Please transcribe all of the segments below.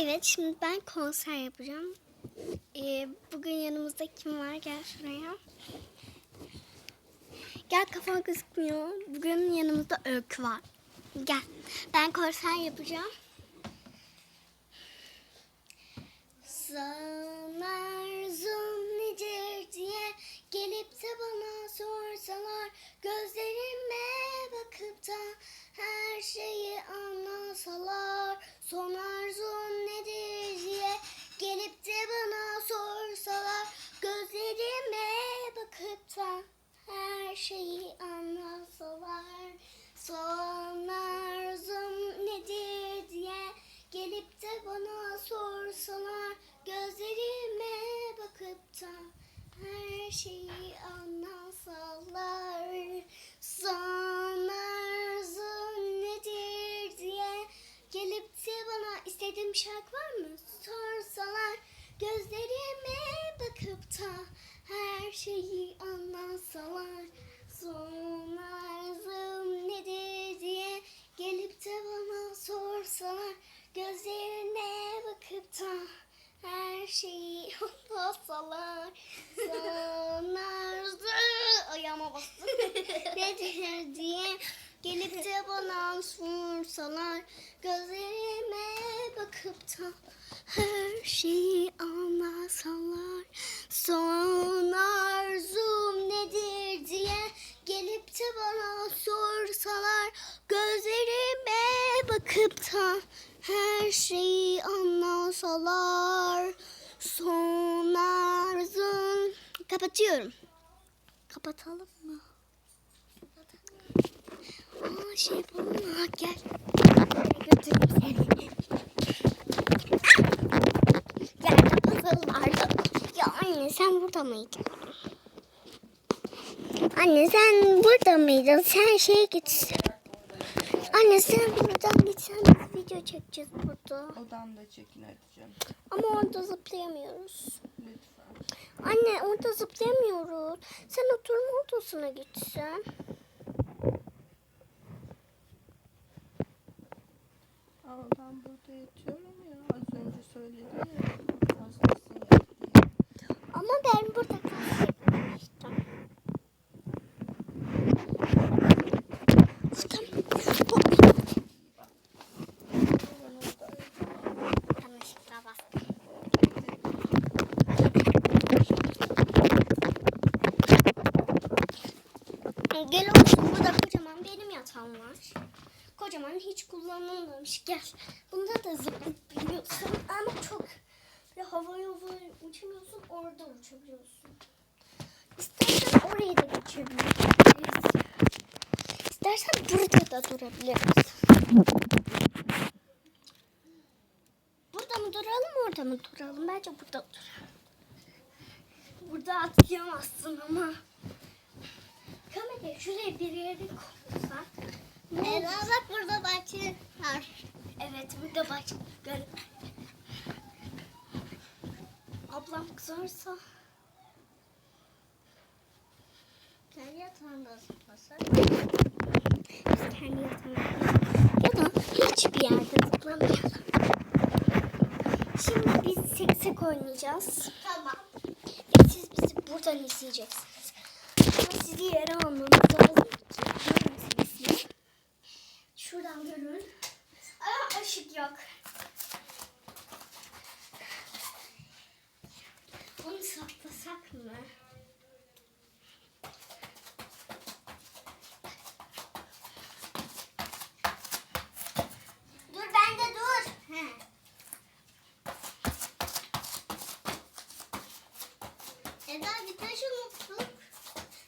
Evet şimdi ben konser yapacağım. Ee, bugün yanımızda kim var? Gel şuraya. Gel kafan gözükmüyor. Bugün yanımızda Öykü var. Gel. Ben konser yapacağım. Sana arzum nedir diye gelip de bana sorsalar Gözlerime bakıp da her şeyi anlasalar Son arzun Gözlerime bakıp da her şeyi anlasalar Son arzum nedir? diye gelip de bana sorsalar Gözlerime bakıp da her şeyi gelip de bana sorsalar Gözlerime bakıp da her şeyi anlasalar Son arzum nedir diye gelip de bana sorsalar Gözlerime bakıp da her şeyi anlasalar Son arzum Kapatıyorum. Kapatalım mı? Şey yapalım mı? Gel. Götüreyim seni. Gel kapatalım artık. Ya anne sen burada mıydın? Anne sen burada mıydın? Sen şeye git. Anne sen buradan gitsen biz video çekeceğiz burada. Odamda çekin edeceğim. Ama orada zıplayamıyoruz. Lütfen. Anne orada zıplayamıyoruz. Sen oturma odasına gitsen. Ama ben burada yatıyorum ya. Az önce söyledin ya. Hastasın. Ama ben burada kalmıştım. Yanlışlıkla bastım. Gel oğlum burada kocaman benim yatağım var. Kocaman hiç kullanılmamış. Gel. Bunda da zıplayıp biliyorsun ama çok bir havaya havaya uçamıyorsun orada uçabiliyorsun. İstersen oraya da geçebiliriz. İstersen burada da durabiliriz. Burada mı duralım orada mı duralım? Bence burada duralım. Burada atlayamazsın ama. Kamerayı şuraya bir yere koysak. Evet bak burada bahçe var. Evet burada bahçe. Gel. Ablam kızarsa. Kendi yatağında zıplasak. Biz kendi yatağımızda ya da hiçbir yerde zıplamayalım. Şimdi biz seksek oynayacağız. Tamam. Ve siz bizi buradan izleyeceksiniz. Ama sizi yere almamız lazım ki görün sizi. Şuradan görün. Aa ışık yok. Onu saklasak mı? Dur ben de dur. He. Eda bir taş unuttuk.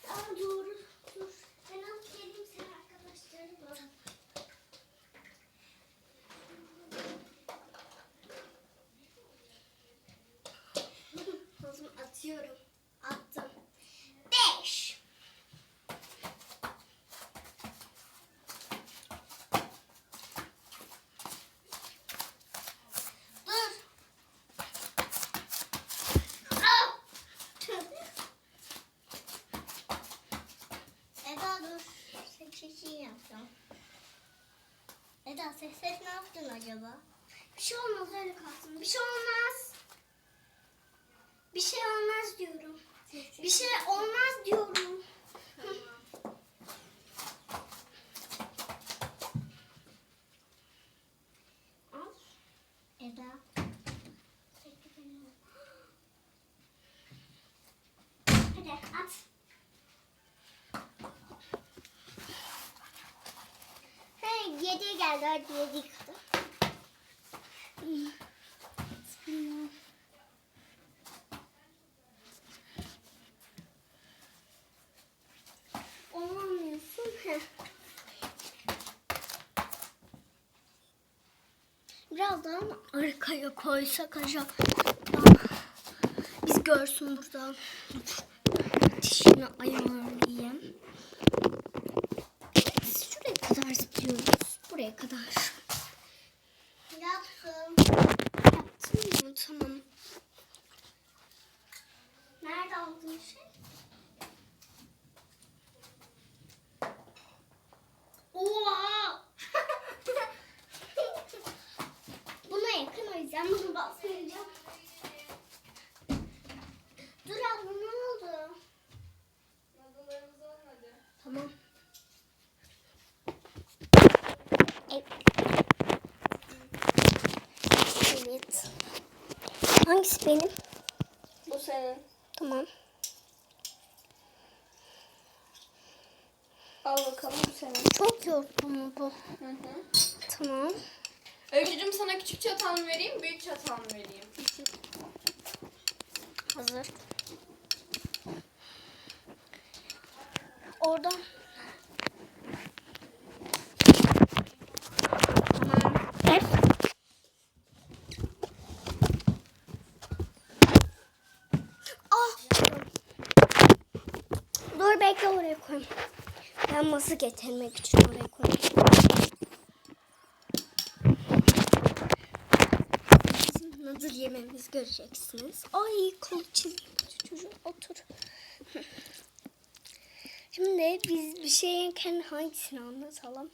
Aa doğru. Dur. Ben alıp geleyim sen arkadaşlarım zaman atıyorum. Attım. Beş. Dur. Aa! Eda dur. Ses ses ne yaptın acaba? Bir şey olmaz öyle kalsın. Bir şey olmaz. Bir şey olmaz diyorum. Bir şey olmaz diyorum. Hı. Al. Eda. Hadi at. Hey hadi yedi yıkadı. Bismillah. Olamıyorsun. Heh. Biraz daha mı arkaya koysak acaba? Biz görsün burada. Dişini ayarlayayım. Biz şuraya kadar zıplıyoruz. Buraya kadar. Yaptım. Yaptın mı? Tamam. Nerede aldın şey? Oha! Buna yakın o yüzden bunu basmayacağım. Dur abla ne oldu? Tamam. Evet. Evet. Hangisi benim? Bu senin. Tamam. Al bakalım bu senin. Çok yoruldum bu. Hı hı. Tamam. Öykücüm sana küçük çatal mı vereyim, büyük çatal mı vereyim? Hazır. Oradan. Dur bekle oraya koy. Ben masa getirmek için oraya koyayım. Bizim nasıl yememiz göreceksiniz. Ay kol çizgi çocuğum otur. Şimdi biz bir şeyin hangisini anlatalım?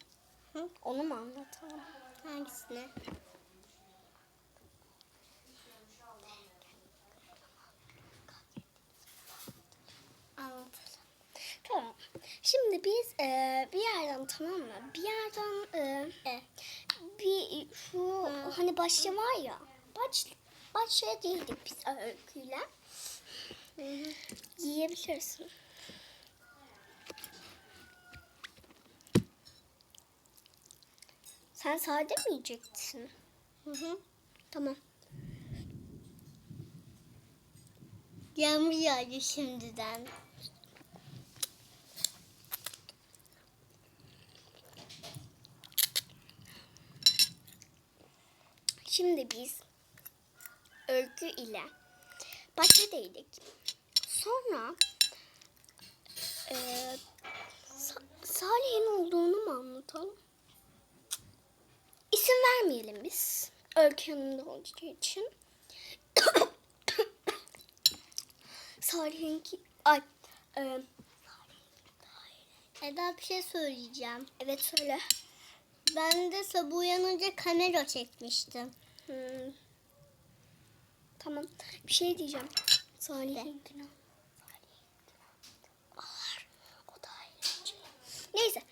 Hı? Onu mu anlatalım? Hangisine? Anlatalım. Tamam. Şimdi biz e, bir yerden tamam mı? Bir yerden e, e, bir şu hani başta var ya baş başta değildik biz öyküyle. Yiyebilirsin. Sen sade mi yiyeceksin? Hı hı. Tamam. Yağmur yağıyor şimdiden. Şimdi biz Öykü ile bahçedeydik. Sonra e, Sa- Salih'in olduğunu mu anlatalım? İsim vermeyelim biz. Öykü yanında olacağı için. Salih'in ki... Ay. E, Eda bir şey söyleyeceğim. evet söyle. Ben de sabah uyanınca kamera çekmiştim. Hmm. Tamam. Bir şey diyeceğim. Salih'in günahı. Neyse.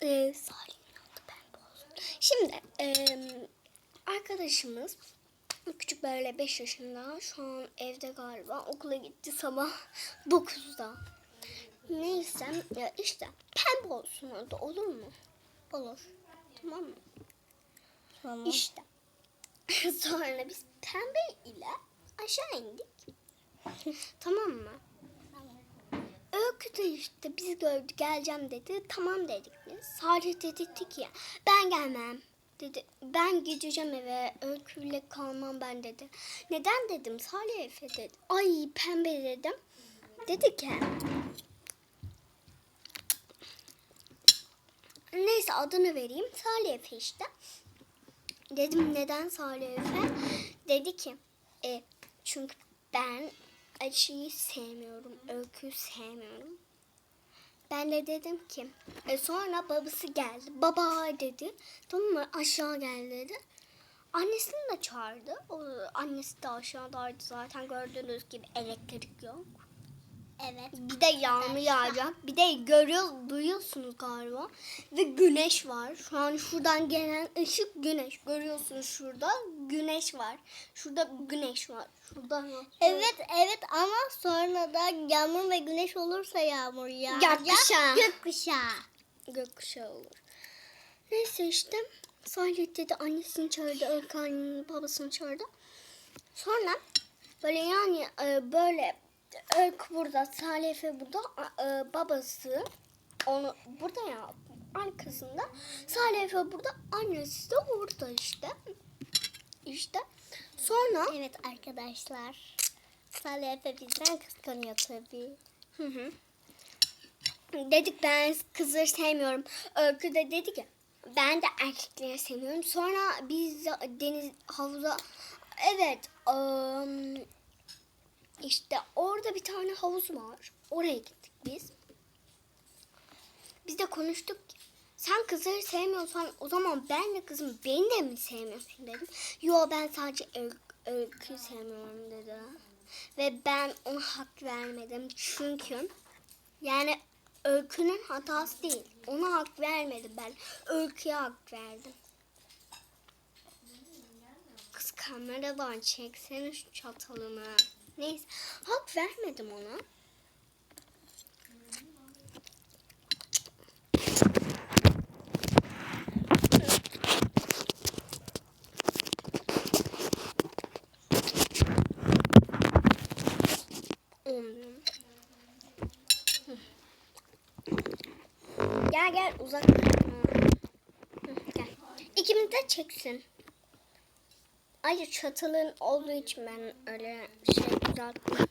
E, Salih'in adı ben olsun. Şimdi e, arkadaşımız küçük böyle 5 yaşında şu an evde galiba okula gitti sabah 9'da. Neyse ya işte pembe olsun adı olur mu? Olur. Tamam mı? Tamam. İşte. Sonra biz pembe ile aşağı indik. tamam mı? Öykü de işte bizi gördü geleceğim dedi. Tamam dedik biz. Salih dedik ya ben gelmem dedi. Ben gideceğim eve öyküyle kalmam ben dedi. Neden dedim Salih Efe dedi. Ay pembe dedim. Dedi ki Neyse adını vereyim. Salih Efe işte. Dedim neden Salih Efe? Dedi ki e, çünkü ben acıyı sevmiyorum. Öyküyü sevmiyorum. Ben de dedim ki e, sonra babası geldi. Baba dedi. Tamam mı? Aşağı gel dedi. Annesini de çağırdı. O, annesi de aşağıdaydı zaten gördüğünüz gibi elektrik yok. Evet. Bir de yağmur yağacak. Bir de görüyor, duyuyorsunuz galiba. Ve güneş var. Şu an şuradan gelen ışık güneş. Görüyorsunuz şurada güneş var. Şurada güneş var. Şurada Evet evet ama sonra da yağmur ve güneş olursa yağmur yağacak. Gökkuşağı. Gökkuşağı. gökkuşağı olur. Neyse işte. Salih dedi annesini çağırdı. Annenin babasını çağırdı. Sonra böyle yani e, böyle Öykü burada, Salih Efe burada, e, babası onu burada ya arkasında. Salih Efe burada, annesi de orada işte. İşte. Sonra Evet arkadaşlar. Salih Efe bizden kıskanıyor tabii. Hı hı. Dedik ben kızları sevmiyorum. Öykü de dedi ki ben de erkekleri seviyorum. Sonra biz de deniz havuza evet ım, işte orada bir tane havuz var. Oraya gittik biz. Biz de konuştuk sen kızları sevmiyorsan o zaman ben de kızım beni de mi sevmiyorsun dedim. Yo ben sadece öykü, sevmiyorum dedi. Ve ben ona hak vermedim çünkü yani öykünün hatası değil. Ona hak vermedim ben. Öyküye hak verdim. Kız kameradan çeksene şu çatalını. Neyse hak vermedim ona. Gel gel uzak. Gel. İkimiz de çeksin. Ayrıca çatalın olduğu için ben öyle şey düzelttim.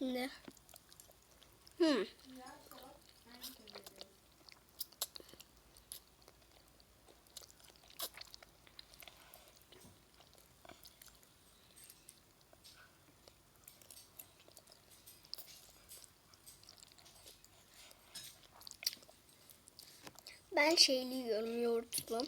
Ne? Hmm. Ben şeyli yiyorum yoğurtlu.